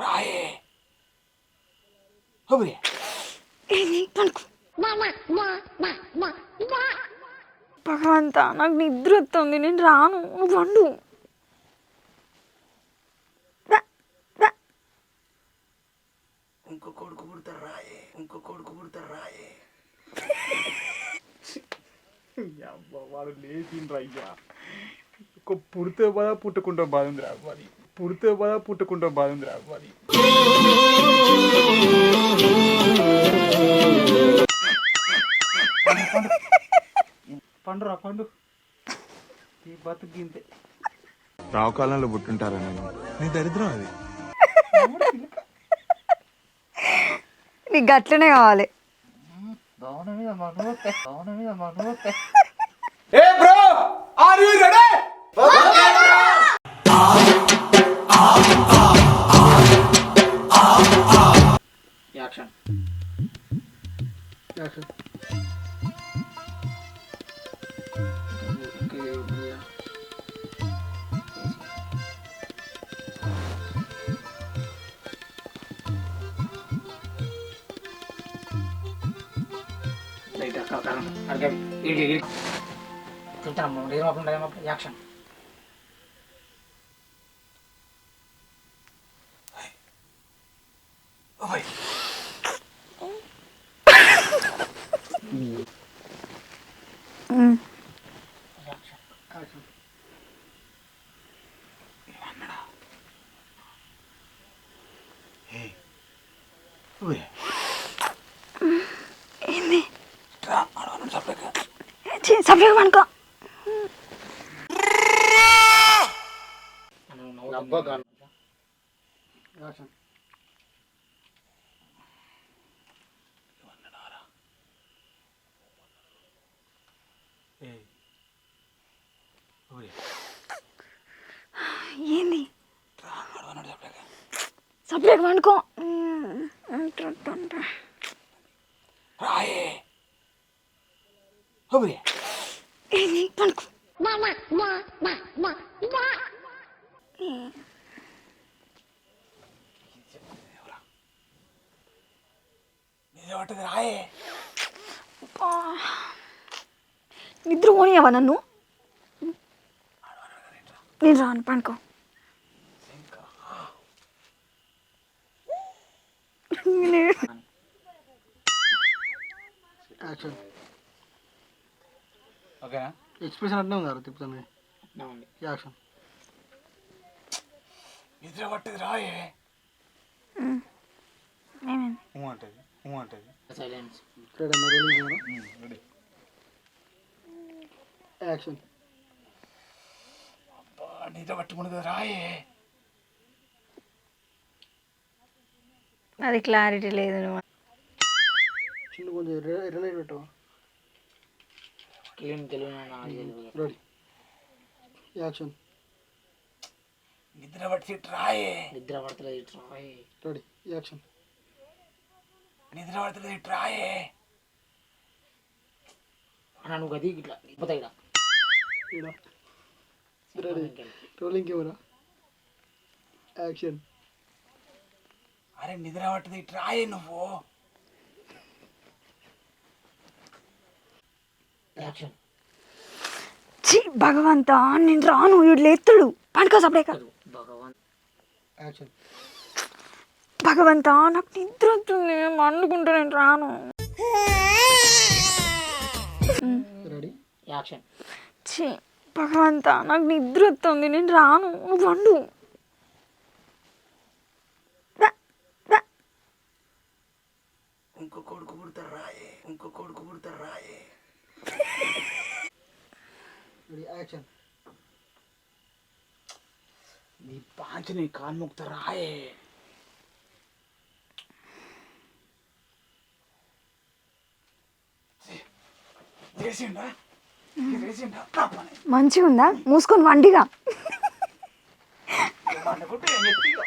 రాయే. హోబరే. పడుకో భగవంత నాకు నిద్ర వస్తుంది నేను రాను. నువ్వు వండు. రా, రా. ఇంకో కొడుకు పుడతారు రాయే. ఇంకో కొడుకు పుడతారు రాయే. వాడు లేచిండ్రా అయ్యా. ఒక పుడితే బాధ పుట్టుకుంటా బాధ ఉంది రా అది పుడితే బాధ పుట్టుకుంటా బాధ ఉంది రా అది పండురా పండు. ఈ బతుకు గింతే. రావు కాలంలో పుట్టుంటారా నేను నీ దరిద్రం అది. నీకు గట్లనే కావాలి. ఏ bro are you ready action action light కారం అడిగే ఇడి ఇడి తింటాను ఏమప్పుడు ఏమప్పుడు యాక్షన్ ఓయ్ ఓయ్ ఏంది రా అడవను చెప్పక సపరేట్ పనుకో యాక్షన్ ఏ ఓయ్ ఏంది రా అడవను చెప్పక సపరేట్ పనుకో రాయే. హోబరే. ఏంది పనుకో. నిజం పట్టదు రాయే. నిద్ర పోనీయవా నన్ను? నేను రాను పనుకో. యాక్షన్. ఓకేనా? ఎక్స్ప్రెషన్ అంటున్నాం కదా తిప్పుతాను? యాక్షన్. నిద్ర పట్టదు రాయే ఊ అంటది సైలెన్స్ రెడీ యాక్షన్. నిద్ర పట్టుకున్నది రాయే అది క్లారిటీ లేదు నువ్వు. చిన్న కొంచెం ఎర్రలైట్ పెట్టవా రెడీ. యాక్షన్ నిద్ర పట్టి రాయే. నిద్ర పడతలేదు రెడీ. యాక్షన్ నిద్ర పడుతుంది రాయే. అన్న నువ్వు గది ఇట్లా ఇప్పుతా ఇక్కడ రెడీ. Rolling camera. యాక్షన్. అరే నిద్ర పట్టదు రాయే నువ్వు. యాక్షన్ ఛీ భగవంతా నేను రాను వీడు లేతుడు సపరేక. భగవాన్. యాక్షన్ భగవంతా నాకు నిద్ర వస్తుంది వండుకుంటా నేను రాను. రెడీ యాక్షన్ ఛీ భగవంతా నాకు నిద్ర వస్తుంది నేను రాను. నువ్వు వండు రా, రా. ఇంకో కొడుకు పుడతారు రాయే ఇంకో కొడుకు పుడతారు రాయే. యాక్షన్. నీ పాంచి నీ కాలు ముక్త రాయే చేసిండా చేసిండా తప్పని మంచిగా ఉందా మూసుకొని వండిగా అనుకుంటే ఏం చెప్తా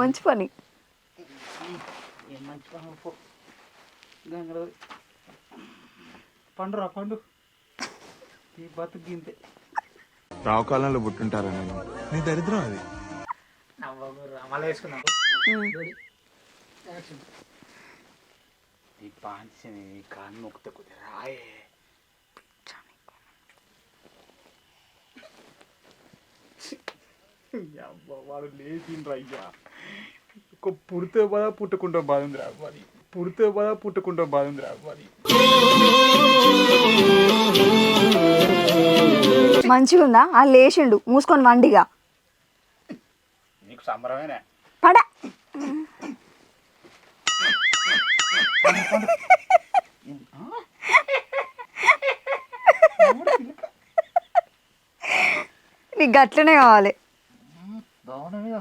మంచి పని. ఏం మంచి పని గంగడు పండురా పండు. ఈ బతుకు గింతే. రావు కాలంలో పుట్టుంటారా నేను నీ దరిద్రం అది. మళ్ళీ వేసుకున్నాం రెడీ యాక్షన్. ఈ పాంచిని ఈ కాలు మొక్కుతే కొద్దిగా రాయే అబ్బా, వాడు లేచిండ్రు అయ్యా. ఒక పుడితే బాధ పుట్టుకుంటే బాధ ఉంది రావాలి పుడితే బాధ పుట్టుకుంటే బాధ ఉంది రావాలి మంచిగా ఉందా ఆ లేచిండు. మూసుకొని వండిగా. నీకు సంబరమేనే? పడ. నీకు గట్లనే కావాలి.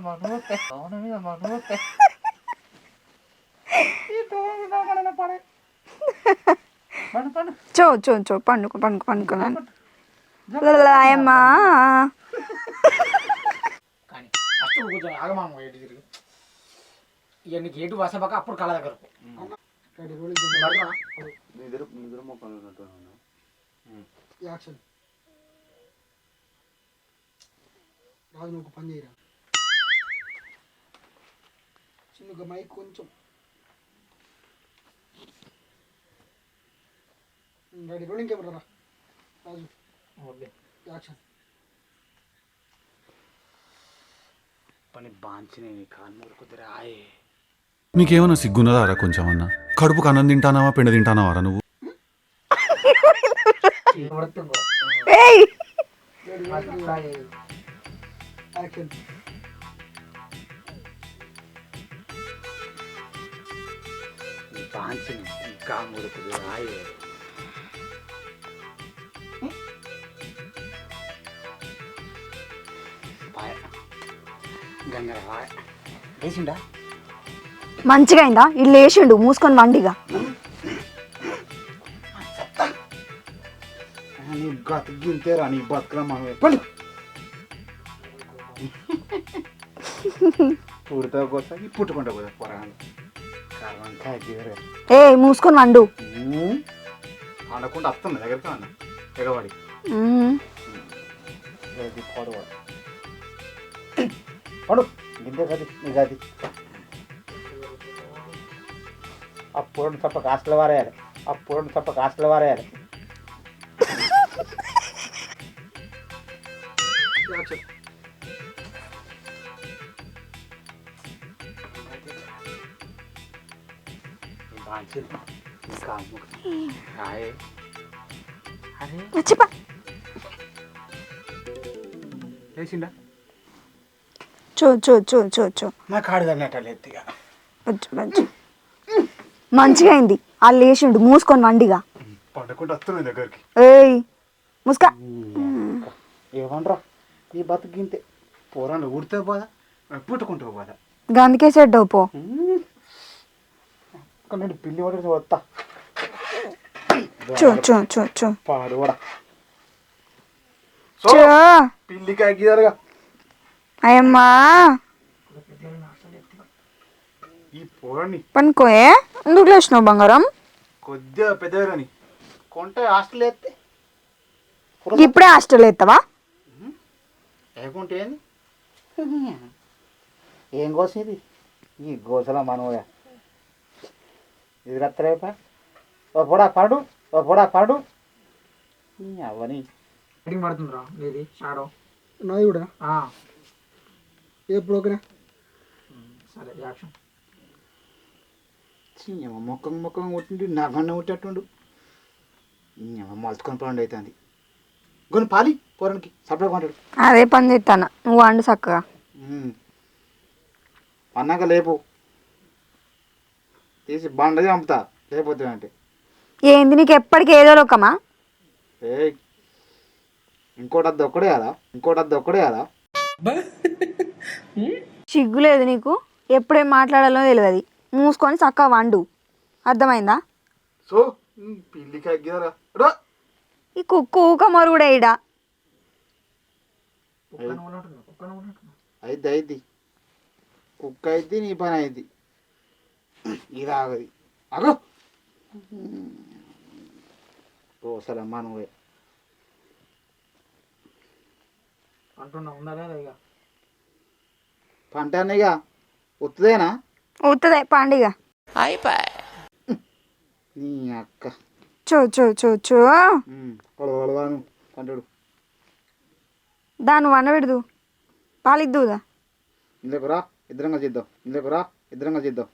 దోణ మీద మనోతే దోణ మీద మనోతే పండు పండు చో చో చో పండుకో పండుకో పండుకున్నాను అమ్మా కానీ ఫస్ట్ కొంచెం ఆగమామ ఎటు తిరిగి ఇక నీకు ఎటు వసబాక అప్పుడు కళ దగ్గరకు నిద్ర నిద్ర మొక్కలు యాక్షన్ రాజు నువ్వు పని చేయరా చిన్నగా మైక్ కొంచెం. రెడీ రోలింగ్ కెమెరా రా. రాజు. యాక్షన్. పని బాంచిని కాలు మొక్కుతే రాయే. నీకేమన్నా సిగ్గున్నదారా కొంచెం అన్న? కడుపుకు అన్నం తింటానావా పిండ తింటానావారా నువ్వు? ఏయ్! యాక్షన్. ఈ పాంచిని ఈ కాలు మొక్కుతే రాయే గంగర వేసిండా మంచిగా అయిందా ఇల్లు లేచిండు మూసుకొని వండిగా. బతికింతేరా నీ పుడతా పుట్టుకుంటా పోదా పొరాను ఏ మూసుకొని వండు. ఆడకుండా వస్తుంది దగ్గరికి అన్న. ఎగవాడి. పడు గది నీ గది. ఆ పూరడు తప్ప కాస్టలు వారేయాలి. ఆ పూరడు తప్ప కాస్టలు వారేయాలి. చెప్ప లేచిండా చో చో చో చో చో నా కాడు తగినట్టు ఎత్తిగా వచ్చు వచ్చు మంచిగా అయింది ఆ లేచిండు మూసుకొని వండిగా పండుకుంటూ వస్తున్నాయి దగ్గరికి ఏయ్ ముసుకా ఏమనరా ఈ బతుకు గింతే పోరాలు ఉడితే పోదా పుట్టుకుంటూ పోదా గందుకే పో ఇక్కడ పిల్లి పడి వస్తా. చో చో చో చో. పాడు కూడా చో. పిల్లికి అగ్గిదారుగా అయ్యమ్మా. ఈ పోరాన్ని పనుకోయే ఎందుకు లేచినావు బంగారం? కొద్దిగా పెద్దగాని కొంటే హాస్టల్ ఎత్తే. ఇప్పుడే హాస్టల్ ఎత్తావా? లేకుంటే ఏంది? ఏం కోసం ఇది? ఈ గోసల మనవగా ఇది ఓ పొడా పడు ఓ పొడా. పడు అవని. రైటింగ్ పడుతుందిరా ఇది షాడో నాది కూడా? ఎప్పుడు ఓకేనా సరే యాక్షన్ మొక్కం మొక్కం కొట్టిండు నగన్న కొట్టేట్టుండు మలుచుకొని పండు అవుతుంది కొన్ని పాలి పోరానికి సపరేట్ కొంటాడు అదే పని చేస్తాను. నువ్వు వండు చక్కగా. అన్నాక లేపు. తీసి బండది చంపుతా లేకపోతే అంటే ఏంది నీకు ఎప్పటికి ఏదో లోకమా ఏ ఇంకోటి అద్దు ఒక్కడే కదా ఇంకోటి అద్దు ఒక్కడే కదా సిగ్గు లేదు నీకు ఎప్పుడేం మాట్లాడాలో తెలియదు మూసుకొని చక్కగా వండు అర్థమైందా సో పిల్లికి అగ్గిదారా ఈ కుక్క ఊక మరుగుడే ఈడ అయిద్ది అయిద్ది కుక్క అయిద్ది నీ పని అయిద్ది ఇది ఆగది అగో అమ్మా నువ్వే అంటున్నా లేదా? ఇక పంట ఇక ఉత్తుదేనా అవుతుందే పండుగ. నీ అక్క. చో చో చో చో. పొడవడవాను పంటడు. దాన్ని వనబెడదు పాలిద్దుదా ఇందుకు రా ఇద్దరంగా చేద్దాం ఇందుకు రా ఇద్దరంగా చేద్దాం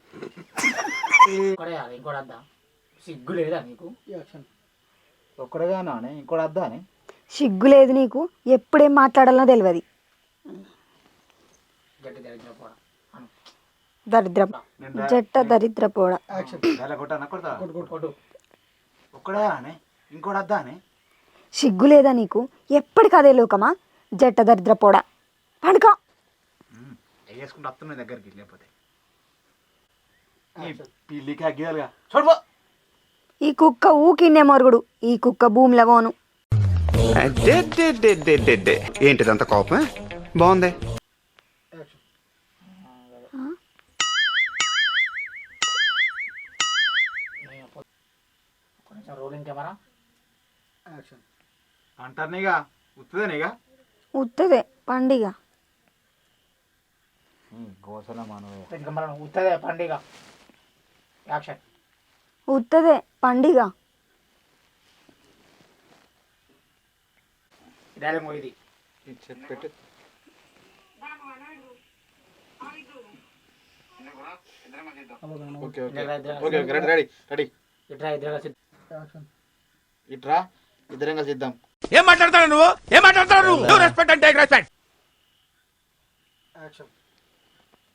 ఒక్కడే అది ఇంకోటి సిగ్గు లేదా నీకు? ఒక్కడేగా నానే ఇంకోటి వద్దా అని? సిగ్గు లేదు నీకు ఎప్పుడేం మాట్లాడాలో తెలియదు. దరిద్ర పోడా అను. దరిద్ర జట్ట దరిద్ర పోడ. ఇంకోటి అని? సిగ్గు లేదా నీకు ఎప్పటికి అదే లోకమా? జట్ట దరిద్ర పోడ. పండుకో. వేసుకుంటూ వస్తున్నాయి దగ్గరికి లేకపోతే? పిల్లికి అగ్గియాలిగా చూడబో ఈ కుక్క ఊకిన్నే మొరుగుడు ఈ కుక్క భూమిలో పోను. ఏంటిదంత కోపం బాగుంది. కొంచెం రోలింగ్ కెమెరా. అంటారునిగా ఉత్తుదేనిగా ఉత్తదే పండిగ. గోసల మనవే ఇంకా మనం ఉత్తదే పండుగ. యాక్షన్. ఉత్తదే పండిగ. డైలాగ్ ఇది పెట్టు. Okay okay. Okay okay ready ready ready. ఇట్రా ఇద్దరు ఇట్రా ఇద్దరంగా చేద్దాం ఏం మాట్లాడతాడు నువ్వు? ఏం మాట్లాడతాడు నువ్వు? రెస్పెక్ట్ అంటే రెస్పెక్ట్ యాక్షన్.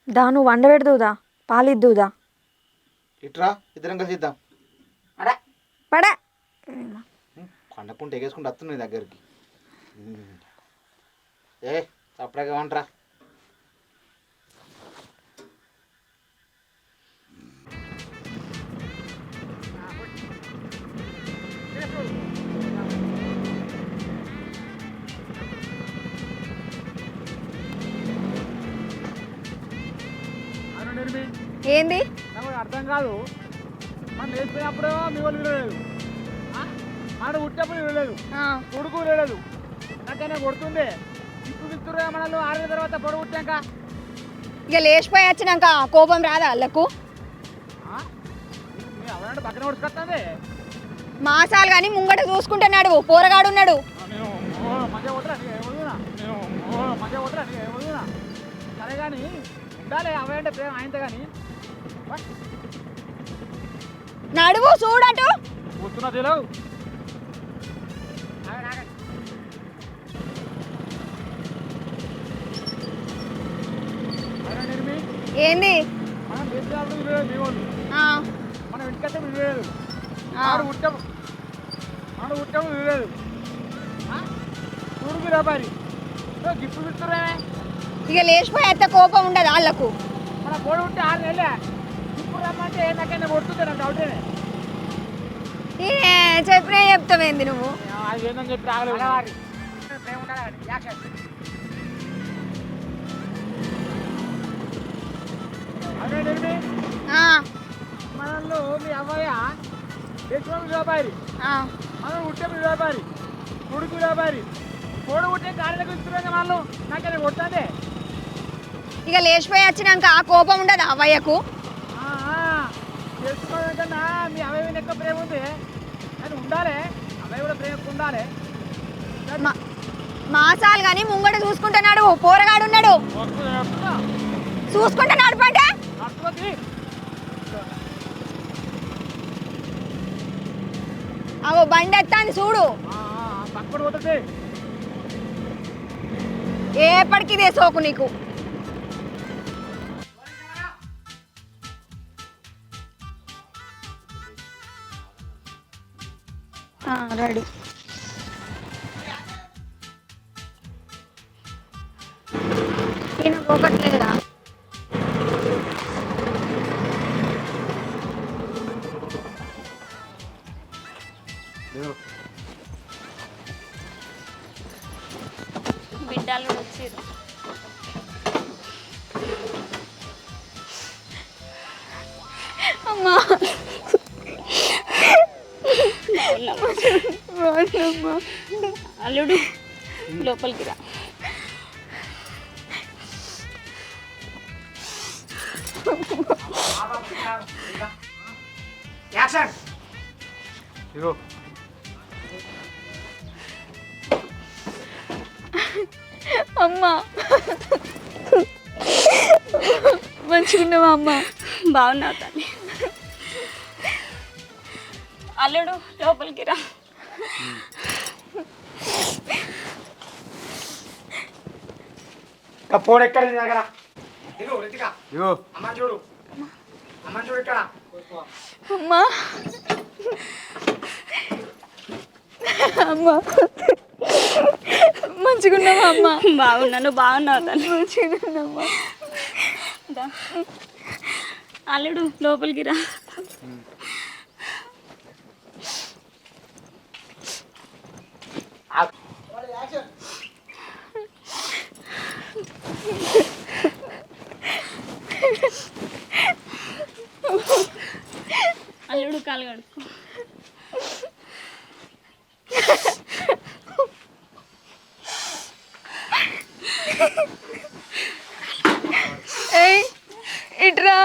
దాను వండబెడదుదా పాలిద్దుదా ఇట్రా ఇద్దరంగా చేద్దాం అడే పడా పండకుంటే ఎగేసుకుంటూ వస్తున్నాయి దగ్గరికి. ఏ చప్పడాగా నిర్మి ఏంది? అర్థం కాదు. మనం లేచిపోయినప్పుడు మీ వాళ్ళు వినలేదు. ఆడ ఉట్టప్పుడు వినలేదు. కొడుకు వినలేదు. నాకైనా కొడుతుంది ఇప్పుడు ఇస్తురు మనల్ని ఆరు తర్వాత పొడవు ఉట్టాక ఇక లేచిపోయి వచ్చినాక కోపం రాదా వాళ్ళకు? పక్కన ఉడుచుకొస్తుంది మాసాలు కానీ ముంగట చూసుకుంటున్నాడు నీకు ఏమవుతున్నా సరే కానీ ఉండాలి అవంటే ప్రేమ ఆయనతో కానీ. నడువు చూడటు. కూర్చున్నా తెలియవు నిర్మి ఏంది? మనం ఇంటికైతే వినలేదు ఆ. ఆడు ఉట్టం ఆడు ఉట్టం వినలేదు చూడు వ్యాపారి గిఫ్ట్ విస్తురేమే ఇక లేచిపోయి అయితే కోపం ఉండదు వాళ్ళకు. మన కోడి ఉంటే ఆరు నెలలే. చెప్పినా చెప్తావేంది నువ్వు? అది అదే మనల్ని మీ అమ్మాయ వ్యాపారి? ఆ, మనం ఉట్టే వ్యాపారి కొడుకు వ్యాపారి. కోడి ఉట్టే కార్యాలకు ఇస్తున్నాం వాళ్ళు నాకైనా కొడుతుంది? ఇక లేచిపోయి వచ్చినాక ఆ కోపం ఉండదు అవ్వయ్యకు? తెలుసుకోవడం కన్నా మీ మీద ఎక్కువ ప్రేమ ఉంది. అని ఉండాలి. కూడా ప్రేమ ఉండాలి. మాసాలు కానీ ముంగట చూసుకుంటున్నాడు. పోరగాడున్నాడు వస్తున్నా, వస్తున్నా. చూసుకుంటున్నాడు పంట అర్థమవుతుంది అవో బండి ఎత్తాను చూడు. ఏపటికి ఇదే సోకు నీకు? రెడీ. ఈయన పోకట్లేదా యాక్షన్ ఇగో. అమ్మా. మంచిగున్నావా అమ్మ? బాగున్నావు తల్లి. అల్లుడు లోపలికి రా. ఫోన్ ఎక్కడ నీ దగ్గర? ఇగో. అమ్మ చూడు. అమ్మ చూడు ఇక్కడ. అమ్మా. అమ్మా. మంచిగున్నావా అమ్మా? బాగున్నాను బాగున్నావు దా. అల్లుడు లోపలికి రా. అల్లుడు కాలు కడుక్కో. ఇట్రా.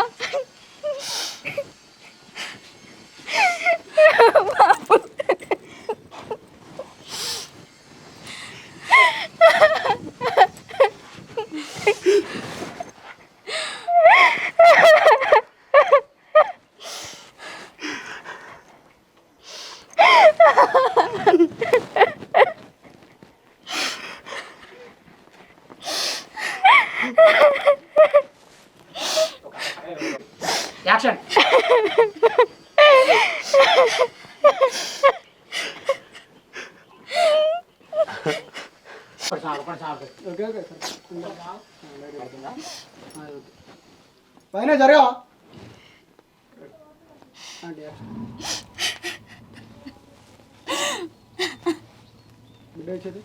పైన జరగా. బిడ్డ వచ్చేది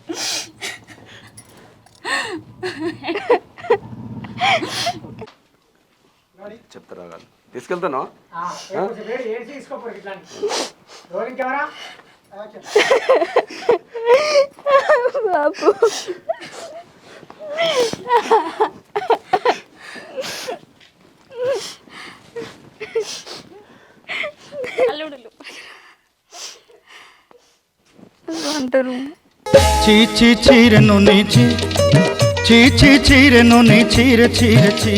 చెప్తారా వాళ్ళు తీసుకెళ్తాను బాబు. అల్లుడు లోపలికి రా. అంటారు చీచి చీరెను నీ చీ చీచి చీరెను నీ చీర చీర చీ